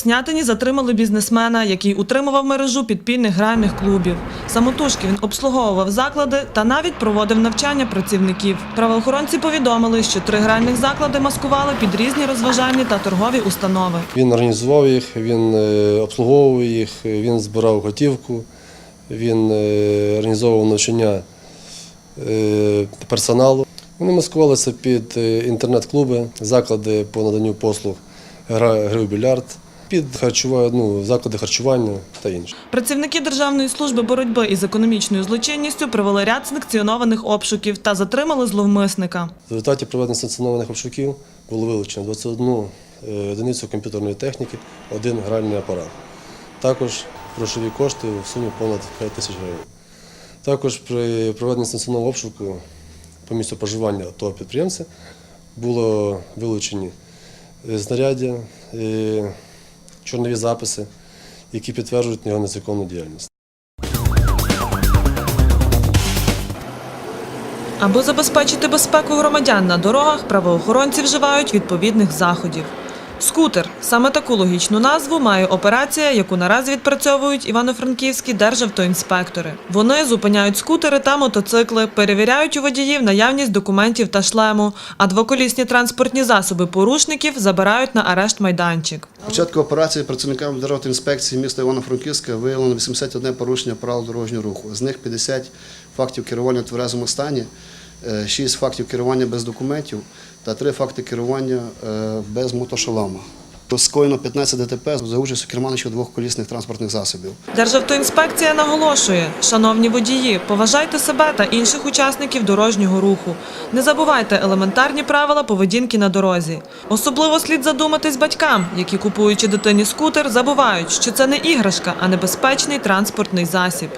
Снятині затримали бізнесмена, який утримував мережу підпільних гральних клубів. Самотужки він обслуговував заклади та навіть проводив навчання працівників. Правоохоронці повідомили, що три гральних заклади маскували під різні розважальні та торгові установи. Він організував їх, він е, обслуговував їх, він збирав готівку, він е, організовував навчання е, персоналу. Вони маскувалися під інтернет-клуби, заклади по наданню послуг гра, гри в більярд, під харчува, ну, заклади харчування та інше. Працівники Державної служби боротьби із економічною злочинністю провели ряд санкціонованих обшуків та затримали зловмисника. В результаті проведення санкціонованих обшуків було вилучено 21 е, одиницю комп'ютерної техніки, один гральний апарат. Також грошові кошти в сумі понад 5 тисяч гривень. Також при проведенні санкціонованого обшуку по місцю проживання того підприємця було вилучені е, знаряддя, е, чорнові записи, які підтверджують його незаконну діяльність. Аби забезпечити безпеку громадян на дорогах, правоохоронці вживають відповідних заходів. Скутер саме таку логічну назву має операція, яку наразі відпрацьовують івано-франківські державтоінспектори. Вони зупиняють скутери та мотоцикли, перевіряють у водіїв наявність документів та шлему, а двоколісні транспортні засоби порушників забирають на арешт майданчик. Початку операції працівниками Державної інспекції міста Івано-Франківська виявлено 81 порушення правил дорожнього руху. З них 50 фактів керування в тверезому стані, 6 фактів керування без документів та 3 факти керування е, без мотошолома. Скоєно 15 ДТП за участю керманичів двох колісних транспортних засобів. Державтоінспекція наголошує, шановні водії, поважайте себе та інших учасників дорожнього руху. Не забувайте елементарні правила поведінки на дорозі. Особливо слід задуматись батькам, які купуючи дитині скутер, забувають, що це не іграшка, а небезпечний транспортний засіб.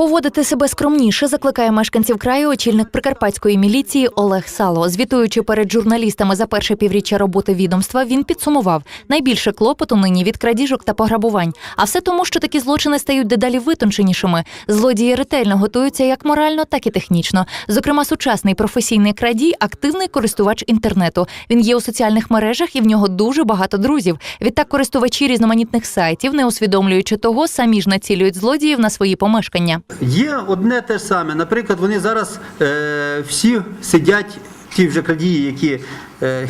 Поводити себе скромніше закликає мешканців краю очільник прикарпатської міліції Олег Сало. Звітуючи перед журналістами за перше півріччя роботи відомства, він підсумував найбільше клопоту нині від крадіжок та пограбувань. А все тому, що такі злочини стають дедалі витонченішими. Злодії ретельно готуються як морально, так і технічно. Зокрема, сучасний професійний крадій активний користувач інтернету. Він є у соціальних мережах і в нього дуже багато друзів. Відтак користувачі різноманітних сайтів, не усвідомлюючи того, самі ж націлюють злодіїв на свої помешкання. Є одне те ж саме. Наприклад, вони зараз е, всі сидять, ті вже крадії, які,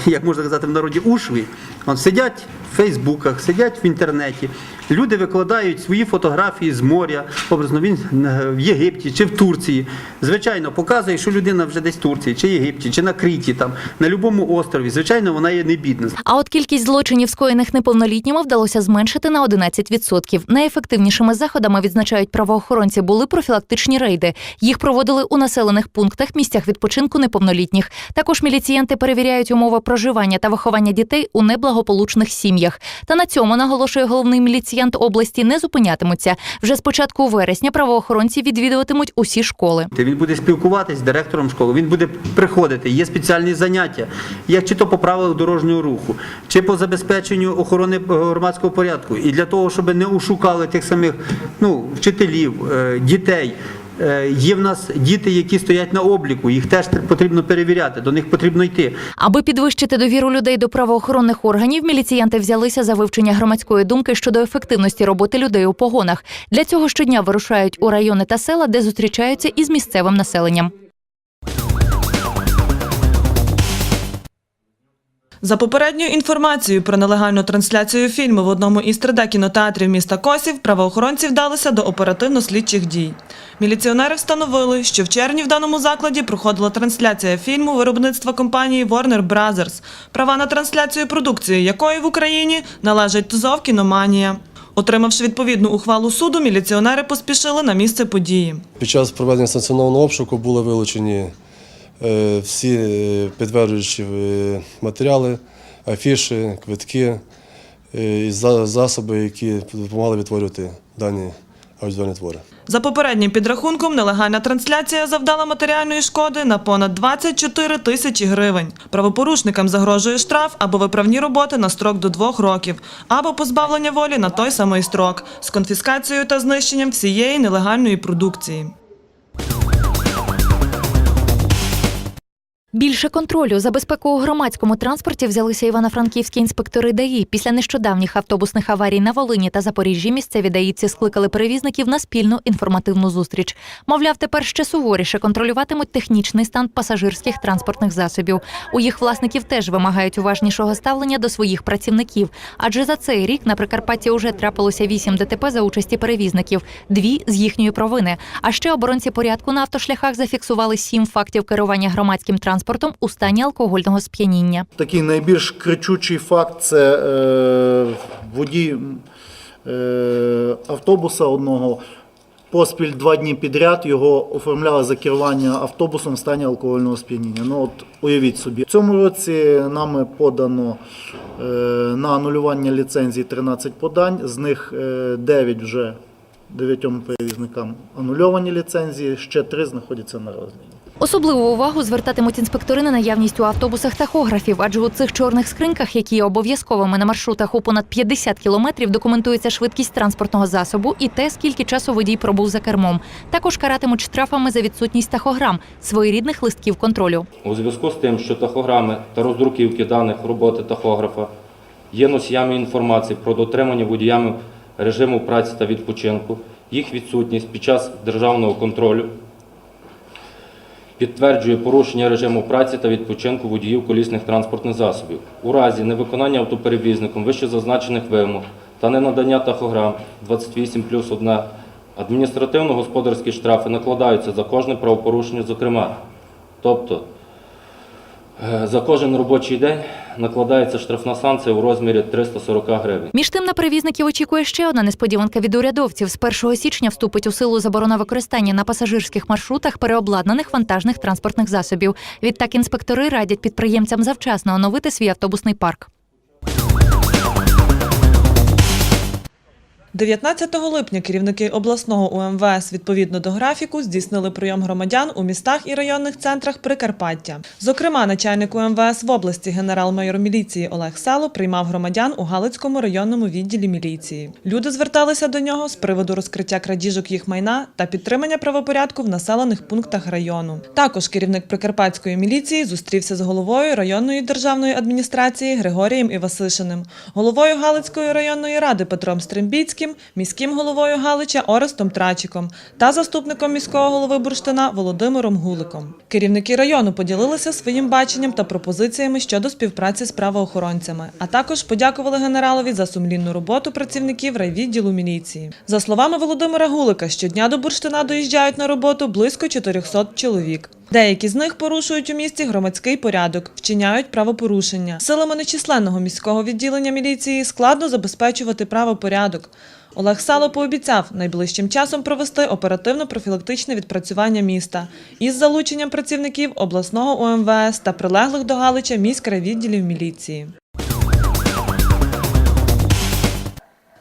як можна казати в народі, ушві, от сидять в Фейсбуках, сидять в інтернеті. Люди викладають свої фотографії з моря, образно він е, в Єгипті чи в Турції. Звичайно, показує, що людина вже десь в Турції, чи Єгипті, чи на Криті, там, на будь-якому острові. Звичайно, вона є не бідна. А от кількість злочинів, скоєних неповнолітніми, вдалося зменшити на 11%. Найефективнішими заходами відзначають правоохоронці були профілактичні рейди. Їх проводили у населених пунктах, місцях відпочинку неповнолітніх. Також міліціянти перевіряють умови проживання та виховання дітей у неблагополучних сім'ях. Та на цьому наголошує головний міліціянт області не зупинятимуться. Вже з початку вересня правоохоронці відвідуватимуть усі школи. Він буде спілкуватись з директором школи, він буде приходити, є спеціальні заняття, як чи то по правилах дорожнього руху, чи по забезпеченню охорони е, громадського порядку. І для того, щоб не ушукали тих самих ну, вчителів, е, дітей. Е, Є в нас діти, які стоять на обліку, їх теж потрібно перевіряти, до них потрібно йти. Аби підвищити довіру людей до правоохоронних органів, міліціянти взялися за вивчення громадської думки щодо ефективності роботи людей у погонах. Для цього щодня вирушають у райони та села, де зустрічаються із місцевим населенням. За попередньою інформацією про нелегальну трансляцію фільму в одному із 3D кінотеатрів міста Косів, правоохоронці вдалися до оперативно-слідчих дій. Міліціонери встановили, що в червні в даному закладі проходила трансляція фільму виробництва компанії Warner Brothers, права на трансляцію продукції якої в Україні належать ТЗОВ «Кіноманія». Отримавши відповідну ухвалу суду, міліціонери поспішили на місце події. Під час проведення санкціонованого обшуку були вилучені всі е, підтверджуючі е, матеріали, афіші, квитки е, і за- засоби, які допомагали відтворювати дані аудіовізуальні твори. За попереднім підрахунком, нелегальна трансляція завдала матеріальної шкоди на понад 24 тисячі гривень. Правопорушникам загрожує штраф або виправні роботи на строк до двох років, або позбавлення волі на той самий строк з конфіскацією та знищенням всієї нелегальної продукції. Більше контролю за безпеку у громадському транспорті взялися івано-франківські інспектори ДАІ. Після нещодавніх автобусних аварій на Волині та Запоріжжі місцеві даївці скликали перевізників на спільну інформативну зустріч. Мовляв, тепер ще суворіше контролюватимуть технічний стан пасажирських транспортних засобів. У їх власників теж вимагають уважнішого ставлення до своїх працівників. Адже за цей рік на Прикарпатті уже трапилося 8 ДТП за участі перевізників, дві з їхньої провини. А ще оборонці порядку на автошляхах зафіксували сім фактів керування громадським транспортом у стані алкогольного сп'яніння. Такий найбільш кричучий факт це е, водій е, автобуса одного. Поспіль два дні підряд його оформляли за керування автобусом в стані алкогольного сп'яніння. Ну от уявіть собі, в цьому році нами подано е, на анулювання ліцензії 13 подань, з них е, 9 вже дев'ятьом перевізникам анульовані ліцензії, ще 3 знаходяться на розгляді. Особливу увагу звертатимуть інспектори на наявність у автобусах тахографів, адже у цих чорних скриньках, які є обов'язковими на маршрутах у понад 50 кілометрів, документується швидкість транспортного засобу і те, скільки часу водій пробув за кермом. Також каратимуть штрафами за відсутність тахограм, своєрідних листків контролю. У зв'язку з тим, що тахограми та роздруківки даних роботи тахографа є носіями інформації про дотримання водіями режиму праці та відпочинку, їх відсутність під час державного контролю підтверджує порушення режиму праці та відпочинку водіїв колісних транспортних засобів. У разі невиконання автоперевізником вищезазначених вимог та ненадання тахограм 28 плюс 1 адміністративно-господарські штрафи накладаються за кожне правопорушення, зокрема. Тобто за кожен робочий день накладається штрафна санкція у розмірі 340 гривень. Між тим на перевізників очікує ще одна несподіванка від урядовців. З 1 січня вступить у силу заборона використання на пасажирських маршрутах переобладнаних вантажних транспортних засобів. Відтак інспектори радять підприємцям завчасно оновити свій автобусний парк. 19 липня керівники обласного УМВС відповідно до графіку здійснили прийом громадян у містах і районних центрах Прикарпаття. Зокрема, начальник УМВС в області генерал-майор міліції Олег Сало приймав громадян у Галицькому районному відділі міліції. Люди зверталися до нього з приводу розкриття крадіжок їх майна та підтримання правопорядку в населених пунктах району. Також керівник Прикарпатської міліції зустрівся з головою районної державної адміністрації Григорієм Івасишиним, головою Галицької районної ради Петром Стрембіцьким, міським головою Галича Орестом Трачиком та заступником міського голови Бурштина Володимиром Гуликом. Керівники району поділилися своїм баченням та пропозиціями щодо співпраці з правоохоронцями, а також подякували генералові за сумлінну роботу працівників райвідділу міліції. За словами Володимира Гулика, щодня до Бурштина доїжджають на роботу близько 400 чоловік. Деякі з них порушують у місті громадський порядок, вчиняють правопорушення. Силами нечисленного міського відділення міліції складно забезпечувати правопорядок. Олег Сало пообіцяв найближчим часом провести оперативно-профілактичне відпрацювання міста із залученням працівників обласного УМВС та прилеглих до Галича міськрайвідділів міліції.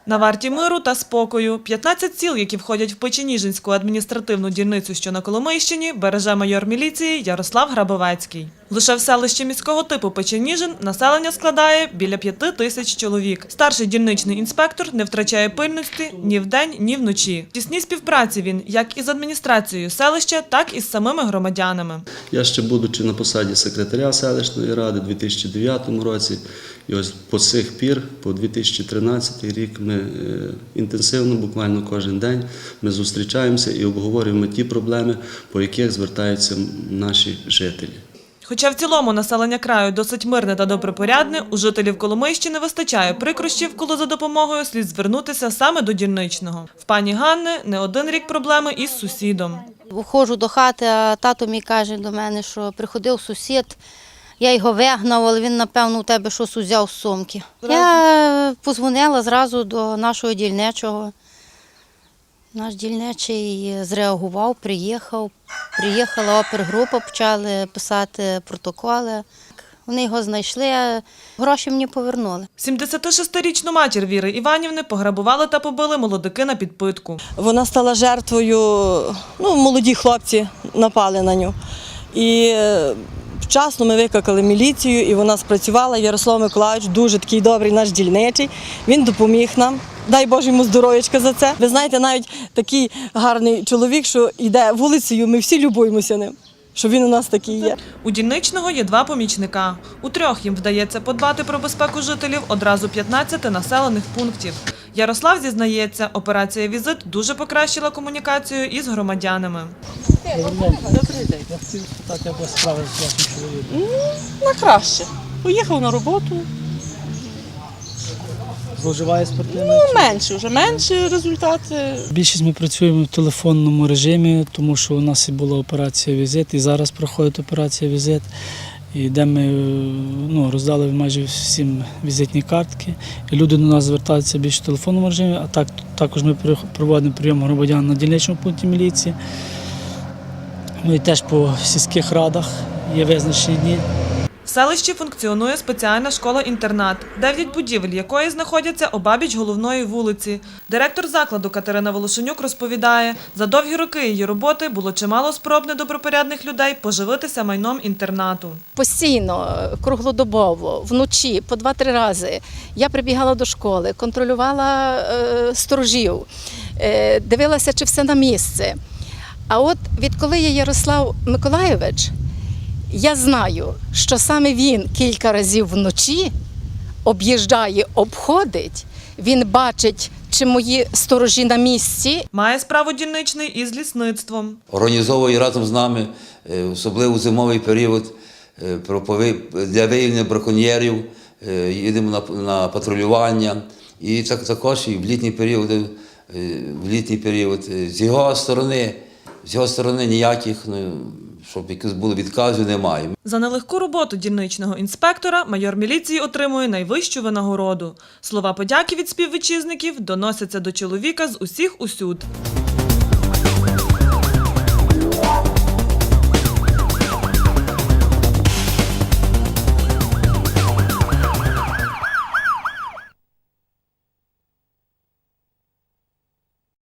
На варті миру та спокою 15 сіл, які входять в Печеніжинську адміністративну дільницю, що на Коломийщині, береже майор міліції Ярослав Грабовецький. Лише в селищі міського типу Печеніжин населення складає біля п'яти тисяч чоловік. Старший дільничний інспектор не втрачає пильності ні вдень, ні вночі. В тісній співпраці він як із адміністрацією селища, так і з самими громадянами. Я ще будучи на посаді секретаря селищної ради у 2009 році, і ось по сих пір, по 2013 рік, ми е, інтенсивно, буквально кожен день, ми зустрічаємося і обговорюємо ті проблеми, по яких звертаються наші жителі. Хоча в цілому населення краю досить мирне та добропорядне, у жителів Коломийщини вистачає прикрощів, коли за допомогою слід звернутися саме до дільничного. В пані Ганни не один рік проблеми із сусідом. Виходжу до хати, а тато мій каже до мене, що приходив сусід, я його вигнав, але він, напевно, у тебе щось узяв з сумки. Я позвонила зразу до нашого дільничого. Наш дільничий зреагував, приїхав. Приїхала опергрупа, почали писати протоколи. Вони його знайшли, гроші мені повернули. 76-річну матір Віри Іванівни пограбували та побили молодики на підпитку. Вона стала жертвою, ну, молоді хлопці напали на нього. І е, вчасно ми викликали міліцію, і вона спрацювала. Ярослав Миколаївич, дуже такий добрий наш дільничий. Він допоміг нам. Дай Боже йому здоров'ячка за це. Ви знаєте, навіть такий гарний чоловік, що йде вулицею, ми всі любуємося ним. що він у нас такий є. У дільничного є два помічника. У трьох їм вдається подбати про безпеку жителів одразу 15 населених пунктів. Ярослав зізнається, операція «Візит» дуже покращила комунікацію із громадянами. Добрий день На краще. Поїхав на роботу. Зловживає спиртними? Ну, менше вже, менше результати. Більшість ми працюємо в телефонному режимі, тому що у нас і була операція візит, і зараз проходить операція візит. І де ми е, ну, роздали майже всім візитні картки. І люди до нас звертаються більше в телефонному режимі, а так, також ми проводимо прийом громадян на дільничному пункті міліції. І теж по сільських радах є визначені дні. В селищі функціонує спеціальна школа-інтернат, дев'ять будівель якої знаходяться обабіч головної вулиці. Директор закладу Катерина Волошенюк розповідає, за довгі роки її роботи було чимало спроб недобропорядних людей поживитися майном інтернату. Постійно, круглодобово, вночі, по два-три рази. Я прибігала до школи, контролювала е, сторожів, е, дивилася, чи все на місце. А от відколи є Ярослав Миколайович, я знаю, що саме він кілька разів вночі об'їжджає, обходить, він бачить, чи мої сторожі на місці, Має справу дільничний із лісництвом. організовує разом з нами, е, особливо зимовий період, е, для виявлення браконьєрів, е, їдемо на, на патрулювання. І так, також і в літній період, в літній період з його сторони, з його сторони ніяких, ну, щоб якісь були відказів, немає. За нелегку роботу дільничного інспектора майор міліції отримує найвищу винагороду. Слова подяки від співвітчизників доносяться до чоловіка з усіх усюд.